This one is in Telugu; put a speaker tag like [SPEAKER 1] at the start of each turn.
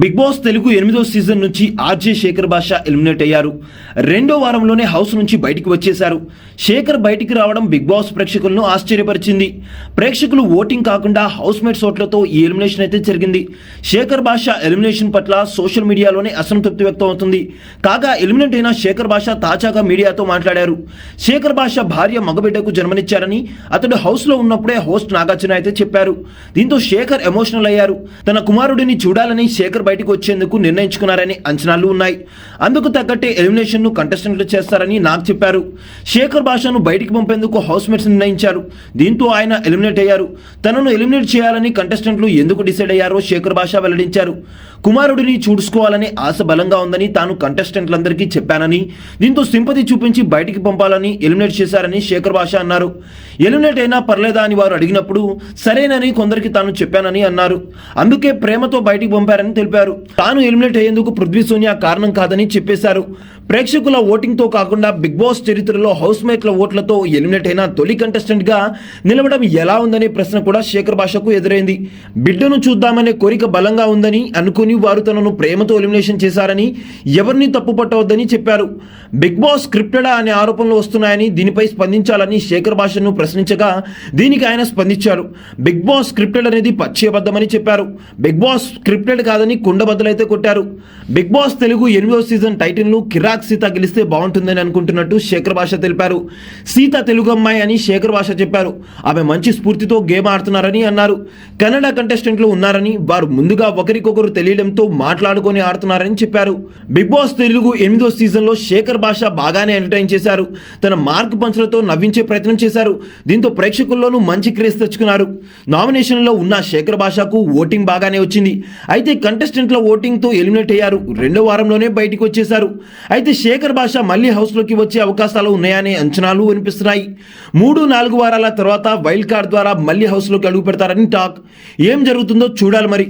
[SPEAKER 1] బిగ్ బాస్ తెలుగు ఎనిమిదో సీజన్ నుంచి ఆర్జే శేఖర్ భాష ఎలిమినేట్ అయ్యారు. రెండో వారంలోనే హౌస్ నుంచి బయటికి వచ్చేశారు. శేఖర్ బయటికి రావడం బిగ్ బాస్ ప్రేక్షకులను ఆశ్చర్యపరిచింది. ప్రేక్షకులు ఓటింగ్ కాకుండా హౌస్ మేట్స్ ఓట్లతో ఈ ఎలిమినేషన్ అయితే జరిగింది. శేఖర్ భాష ఎలిమినేషన్ పట్ల సోషల్ మీడియాలోనే అసంతృప్తి వ్యక్తం అవుతుంది. కాగా ఎలిమినేట్ అయిన శేఖర్ భాష తాజాగా మీడియాతో మాట్లాడారు. శేఖర్ భాష భార్య మగబిడ్డకు జన్మనిచ్చారని అతడు హౌస్లో ఉన్నప్పుడే హోస్ట్ నాగార్జున అయితే చెప్పారు. దీంతో శేఖర్ ఎమోషనల్ అయ్యారు. తన కుమారుడిని చూడాలని శేఖర్ బయటకు వచ్చేందుకు నిర్ణయించుకున్నారని అంచనాలు ఉన్నాయి. అందుకు తగ్గట్టే ఎలిమినేషన్ను కంటెస్టెంట్లు చేస్తారని నాకు చెప్పారు. శేఖర్ భాషను బయటికి పంపేందుకు హౌస్ మేట్స్ నిర్ణయించారు. దీంతో ఆయన ఎలిమినేట్ అయ్యారు. తనను ఎలిమినేట్ చేయాలని కంటెస్టెంట్లు ఎందుకు డిసైడ్ అయ్యారో శేఖర్ భాష వెల్లడించారు. కుమారుడిని చూసుకోవాలని ఆశ బలంగా ఉందని తాను కంటెస్టెంట్లందరికీ చెప్పానని దీంతో సింపతి చూపించి బయటికి పంపాలని ఎలిమినేట్ చేశారని శేఖర్ భాష అన్నారు. ఎలిమినేట్ అయినా పర్లేదా అని వారు అడిగినప్పుడు సరేనని కొందరికి తాను చెప్పానని అన్నారు. అందుకే ప్రేమతో బయటికి పంపారని తెలిపారు. తాను ఎలిమినేట్ అయ్యేందుకు పృథ్వీ సోనియా కారణం కాదని చెప్పేశారు. ప్రేక్షకుల ఓటింగ్తో కాకుండా బిగ్ బాస్ చరిత్రలో హౌస్ మేట్ల ఓట్లతో ఎలిమినేట్ అయిన తొలి కంటెస్టెంట్గా నిలవడం ఎలా ఉందనే ప్రశ్న కూడా శేఖర్ భాషకు ఎదురైంది. బిడ్డను చూద్దామనే కోరిక బలంగా ఉందని అనుకుని వారు తనను ప్రేమతో ఎలిమినేషన్ చేశారని ఎవరిని తప్పు పట్టవద్దని చెప్పారు. బిగ్ బాస్ స్క్రిప్టెడా అనే ఆరోపణలు వస్తున్నాయని దీనిపై స్పందించాలని శేఖర్ భాషను ప్రశ్నించగా దీనికి ఆయన స్పందించారు. బిగ్ బాస్ స్క్రిప్టెడ్ అనేది పచ్చయబద్ధమని చెప్పారు. బిగ్ బాస్ స్క్రిప్టెడ్ కాదని కుండబద్దలైతే కొట్టారు. బిగ్ బాస్ తెలుగు ఎనిమిదో సీజన్ టైటిల్ను కిరాక్ సీత గెలిస్తే బాగుంటుందని అనుకుంటున్నట్టు శేఖర్ భాష తెలిపారు. సీత తెలుగు అమ్మాయి అని శేఖర్ భాష చెప్పారు. ఆమె మంచి స్ఫూర్తితో గేమ్ ఆడుతున్నారని అన్నారు. కన్నడ కంటెస్టెంట్లు ఉన్నారని వారు ముందుగా ఒకరికొకరు తెలియడంతో మాట్లాడుకొని ఆడుతున్నారని చెప్పారు. బిగ్ బాస్ తెలుగు ఎనిమిదో సీజన్లో శేఖర్ భాష బాగానే ఎంటర్టైన్ చేశారు. తన మార్క్ పంచులతో నవ్వించే ప్రయత్నం చేశారు. దీంతో ప్రేక్షకుల్లోనూ మంచి క్రేజ్ తెచ్చుకున్నారు. నామినేషన్లో ఉన్న శేఖర్ భాషకు ఓటింగ్ బాగానే వచ్చింది. అయితే కంటెస్టెంట్ల ఓటింగ్తో ఎలిమినేట్ అయ్యారు. రెండో వారంలోనే బయటికి వచ్చేశారు. అయితే శేఖర్ భాష మళ్ళీ హౌస్లోకి వచ్చే అవకాశాలు ఉన్నాయనే అంచనాలు వినిపిస్తున్నాయి. మూడు నాలుగు వారాల తర్వాత వైల్డ్ కార్డ్ ద్వారా మళ్ళీ హౌస్లోకి అడుగు పెడతారని టాక్ ఏం జరుగుతుందో చూడాలి మరి.